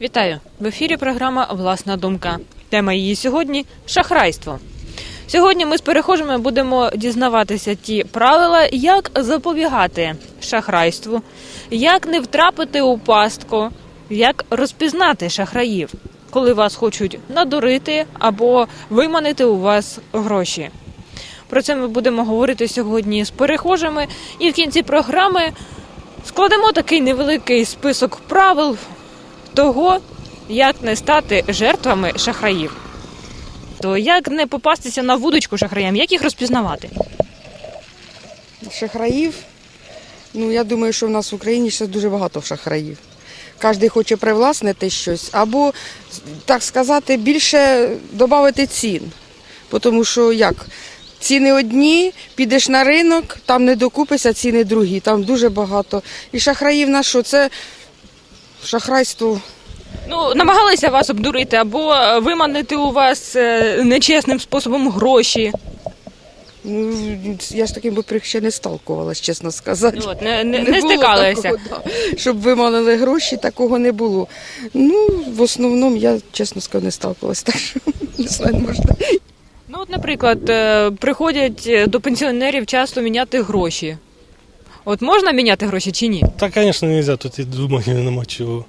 Вітаю! В ефірі програма Власна думка. Тема її сьогодні шахрайство. Сьогодні ми з перехожими будемо дізнаватися ті правила, як запобігати шахрайству, як не втрапити у пастку, як розпізнати шахраїв, коли вас хочуть надурити або виманити у вас гроші. Про це ми будемо говорити сьогодні з перехожими, і в кінці програми складемо такий невеликий список правил того, як не стати жертвами шахраїв. То як не попастися на вудочку шахраям, як їх розпізнавати? Шахраїв. Ну, я думаю, що в нас в Україні ще дуже багато шахраїв. Кожен хоче привласнити щось або, так сказати, більше додати цін. Тому що як? Ціни одні, підеш на ринок, там не докупишся, ціни другі, там дуже багато. І шахраїв на що? Це шахрайство. Ну, намагалися вас обдурити або е, виманити у вас е, нечесним способом гроші. Ну, я ж таким би ще не сталкувалась, чесно сказати. От, не, не, не, стикалися. такого, да. Щоб виманили гроші, такого не було. Ну, в основному я, чесно скажу, не сталкувалась, так що не знаю, можна. Ну, от, наприклад, е, приходять до пенсіонерів часто міняти гроші. От можна міняти гроші чи ні? Та, звісно, не можна, тут і думати нема чого.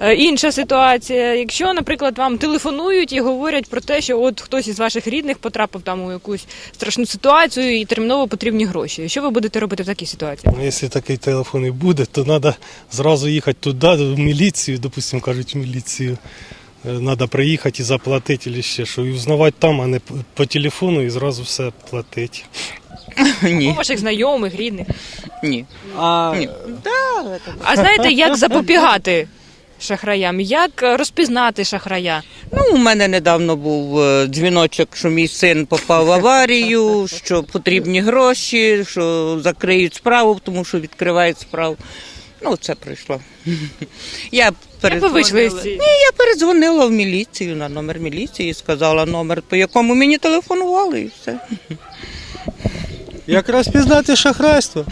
Е, Інша ситуація, якщо, наприклад, вам телефонують і говорять про те, що от хтось із ваших рідних потрапив там у якусь страшну ситуацію і терміново потрібні гроші. Що ви будете робити в такій ситуації? Ну, Якщо такий телефон і буде, то треба зразу їхати туди, в міліцію, допустимо, кажуть, в міліцію. Треба приїхати і заплатити або ще що. І узнавати там, а не по- по телефону і зразу все платити. У Ні, ваших знайомих, рідних. ні. А Ні. А знаєте, як запобігати шахраям? Як е, розпізнати шахрая? Ну, у мене недавно був е, дзвіночок, що мій син попав в аварію, що потрібні гроші, що закриють справу, тому що відкривають справу. Ну, це прийшло. Я Як ви передзвонила. вийшли з цієї? Ні, я передзвонила в міліцію на номер міліції, сказала номер, по якому мені телефонували, і все. як розпізнати шахрайство?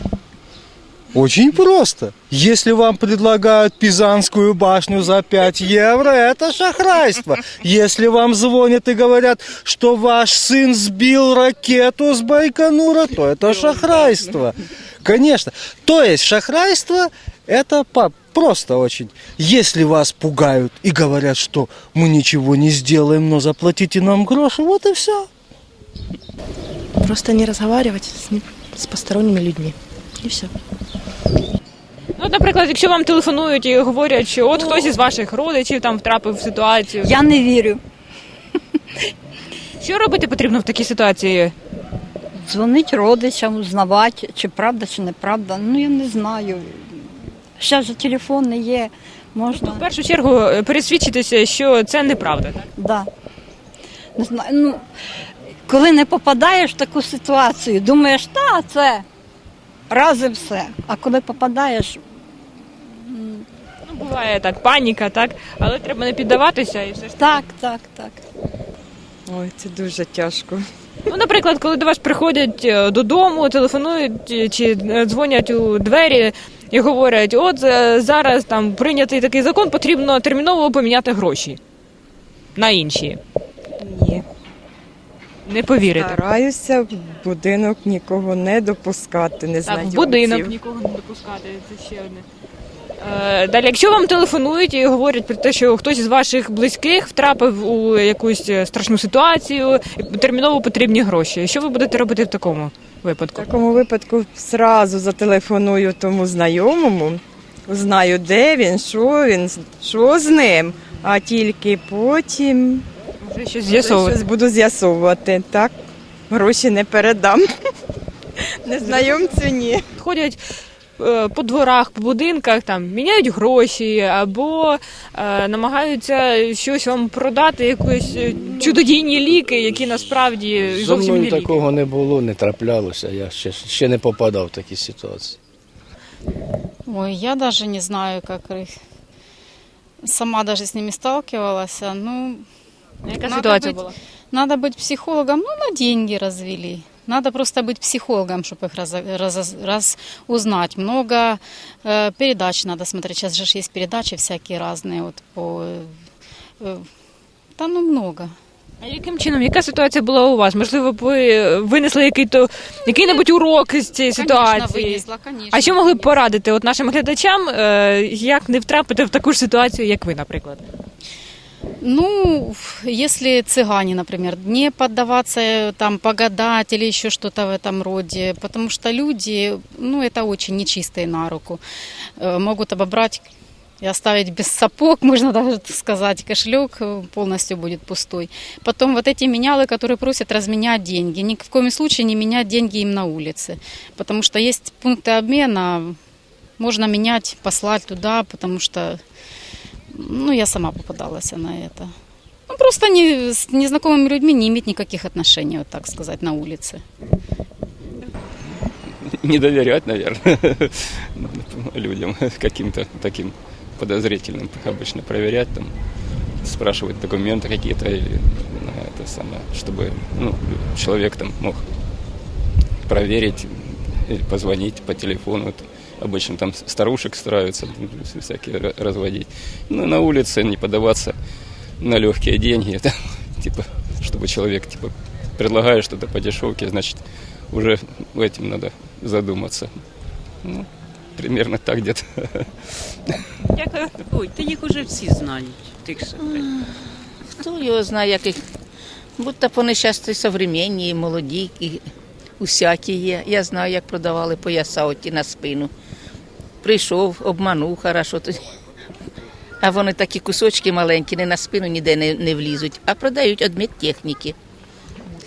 Очень просто. Если вам предлагают Пизанскую башню за 5 евро, это шахрайство. Если вам звонят и говорят, что ваш сын сбил ракету с Байконура, то это шахрайство. Конечно. То есть шахрайство это по- просто очень. Если вас пугают и говорят, что мы ничего не сделаем, но заплатите нам гроши, вот и все. Просто не разговаривать с, не- с посторонними людьми. И все. Ну, от, наприклад, якщо вам телефонують і говорять, що от хтось із ваших родичів там втрапив в ситуацію. Я не вірю. Що робити потрібно в такій ситуації? Дзвонить родичам, узнавати, чи правда, чи неправда. Ну я не знаю. Ще ж телефон не є. Можна. В першу чергу е, пересвідчитися, що це неправда. Так? Да. Не знаю. Ну, коли не попадаєш в таку ситуацію, думаєш, та це раз і все. А коли попадаєш, Ну, буває так, паніка, так, але треба не піддаватися і все ж. так, так, так. Ой, це дуже тяжко. Ну, наприклад, коли до вас приходять е, додому, телефонують е, чи дзвонять у двері і говорять, от е, зараз там прийнятий такий закон, потрібно терміново поміняти гроші на інші. Ні. Не повірите. Стараюся в будинок нікого не допускати, Так, незнайомців. в будинок нікого не допускати, це ще одне. Е, Далі, якщо вам телефонують і говорять про те, що хтось із ваших близьких втрапив у якусь е, страшну ситуацію, і терміново потрібні гроші. Що ви будете робити в такому В такому випадку зразу зателефоную тому знайомому, узнаю, де він, що він, що з ним, а тільки потім Вже щось з'ясовувати. щось буду з'ясовувати. Так, гроші не передам. Незнайомцю ні. Ходять по дворах, по будинках, там міняють гроші або е, намагаються щось вам продати, якісь е, чудодійні ліки, які насправді Зо зовсім не мною ліки. такого не було, не траплялося. Я ще, ще не попадав в такі ситуації. Ой, я даже не знаю, как их... Сама даже с ними сталкивалась. а, Ну, Яка Надо ситуація бути- була? надо быть психологом, ну, на деньги развели. Надо просто быть психологом, чтобы их раз, раз, раз узнать. Много э, передач надо смотреть. Сейчас же ж есть передачи всякие разные. Вот по, э, э, да ну много. А яким чином, яка ситуація була у вас? Можливо, б ви винесли який-то який-небудь урок з цієї ситуації? Конечно, вынесла, конечно. А що могли б порадити от нашим глядачам, е, як не втрапити в таку ж ситуацію, як ви, наприклад? Ну, если цыгане, например, не поддаваться э, там погадать или еще что-то в этом роде, потому что люди, ну, это очень нечистые на руку, Э, могут обобрать и оставить без сапог, можно даже так сказать, кошелек э, полностью будет пустой. Потом вот эти менялы, которые просят разменять деньги, ни в коем случае не менять деньги им на улице, потому что есть пункты обмена, можно менять, послать туда, потому что ну, я сама попадалась на это. Ну, просто не, с незнакомыми людьми не иметь никаких отношений, вот так сказать, на улице. не доверять, наверное, людям каким-то таким подозрительным. Обычно проверять, там, спрашивать документы какие-то или ну, это самое, чтобы ну, человек там мог проверить или позвонить по телефону. Вот обычно там старушек стараются всякие ра- разводить. Ну, на улице не подаваться на легкие деньги. Это, типа, чтобы человек типа предлагает что-то по дешевке, значит, уже этим надо задуматься. Ну, примерно так где-то. Дякую. Ой, та їх уже всі знають, тих шахраїв. Хто його знає, яких. Будь-то по нещасті современні, і молоді, і усякі є. Я знаю, як продавали пояса оті на спину. Прийшов, обманув, хорошо. тоді. А вони такі кусочки маленькі, не на спину ніде не, не влізуть, а продають одметтехніки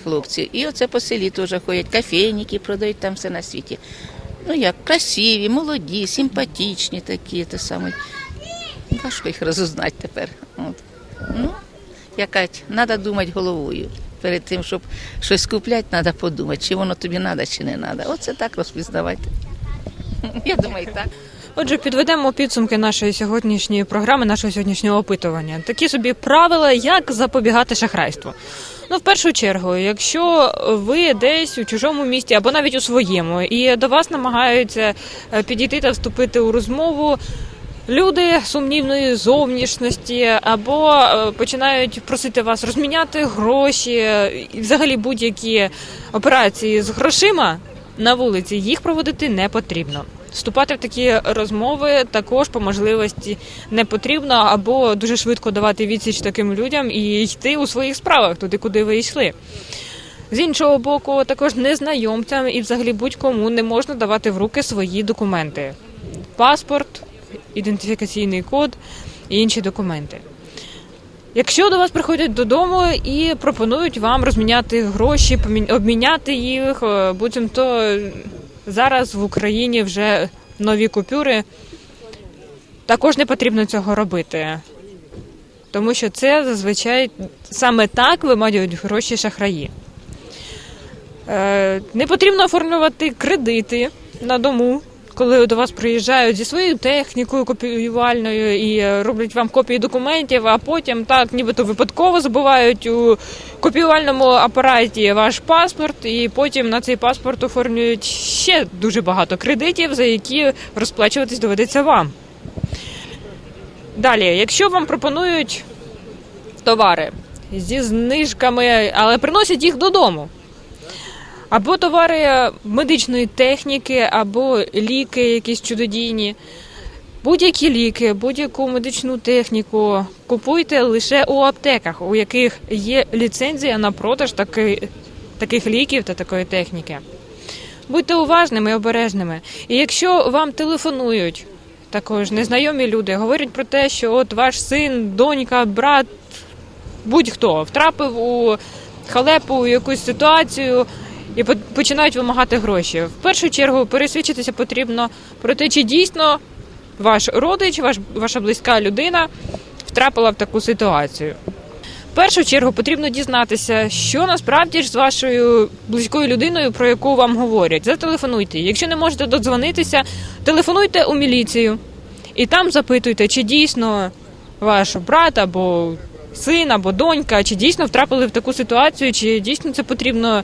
хлопці. І оце по селі теж ходять, кофейники продають там все на світі. Ну як, красиві, молоді, симпатичні такі, те саме. Важко їх розузнати тепер. От. Ну, якать, треба думати головою. Перед тим, щоб щось купляти, треба подумати, чи воно тобі треба, чи не треба. Оце так розпізнавайте. Я думаю, так. Отже, підведемо підсумки нашої сьогоднішньої програми, нашого сьогоднішнього опитування. Такі собі правила, як запобігати шахрайству. Ну, в першу чергу, якщо ви десь у чужому місті або навіть у своєму, і до вас намагаються е, підійти та вступити у розмову. Люди сумнівної зовнішності або е, починають просити вас розміняти гроші, е, і взагалі будь-які операції з грошима на вулиці, їх проводити не потрібно. Вступати в такі розмови також по можливості не потрібно, або дуже швидко давати відсіч таким людям і йти у своїх справах туди, куди ви йшли. З іншого боку, також незнайомцям і взагалі будь-кому не можна давати в руки свої документи: паспорт, ідентифікаційний код і інші документи. Якщо до вас приходять додому і пропонують вам розміняти гроші, обміняти їх, е, буцімто зараз в Україні вже нові купюри, також не потрібно цього робити. Тому що це зазвичай саме так вимагають гроші шахраї. Е, Не потрібно оформлювати кредити на дому, коли до вас приїжджають зі своєю технікою копіювальною і е, роблять вам копії документів, а потім так, нібито випадково забувають у копіювальному апараті ваш паспорт, і потім на цей паспорт оформлюють ще дуже багато кредитів, за які розплачуватись доведеться вам. Далі, якщо вам пропонують товари зі знижками, але приносять їх додому. Або товари медичної техніки, або ліки якісь чудодійні. Будь-які ліки, будь-яку медичну техніку купуйте лише у аптеках, у яких є ліцензія на продаж таки, таких ліків та такої техніки. Будьте уважними і обережними. І якщо вам телефонують також незнайомі люди, говорять про те, що от ваш син, донька, брат, будь-хто втрапив у халепу, у якусь ситуацію і починають вимагати гроші. В першу чергу пересвідчитися потрібно про те, чи дійсно ваш родич, ваш, ваша близька людина втрапила в таку ситуацію. В першу чергу потрібно дізнатися, що насправді ж з вашою близькою людиною, про яку вам говорять. Зателефонуйте. Якщо не можете додзвонитися, телефонуйте у міліцію і там запитуйте, чи дійсно ваш брат або син або донька, чи дійсно втрапили в таку ситуацію, чи дійсно це потрібно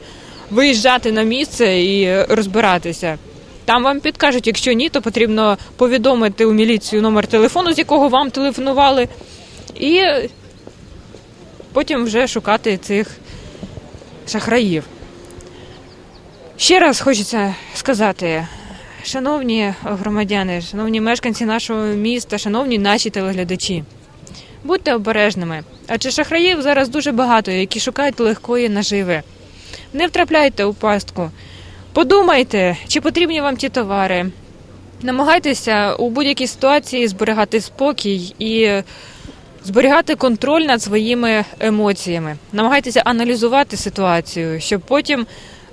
виїжджати на місце і розбиратися. Там вам підкажуть, якщо ні, то потрібно повідомити у міліцію номер телефону, з якого вам телефонували, і потім вже шукати цих шахраїв. Ще раз хочеться сказати, шановні громадяни, шановні мешканці нашого міста, шановні наші телеглядачі, будьте обережними, адже шахраїв зараз дуже багато, які шукають легкої наживи. Не втрапляйте у пастку. Подумайте, чи потрібні вам ті товари. Намагайтеся у будь-якій ситуації зберігати спокій і зберігати контроль над своїми емоціями. Намагайтеся аналізувати ситуацію, щоб потім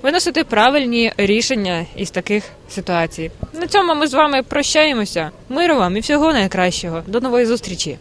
виносити правильні рішення із таких ситуацій. На цьому ми з вами прощаємося. Миру вам і всього найкращого. До нової зустрічі!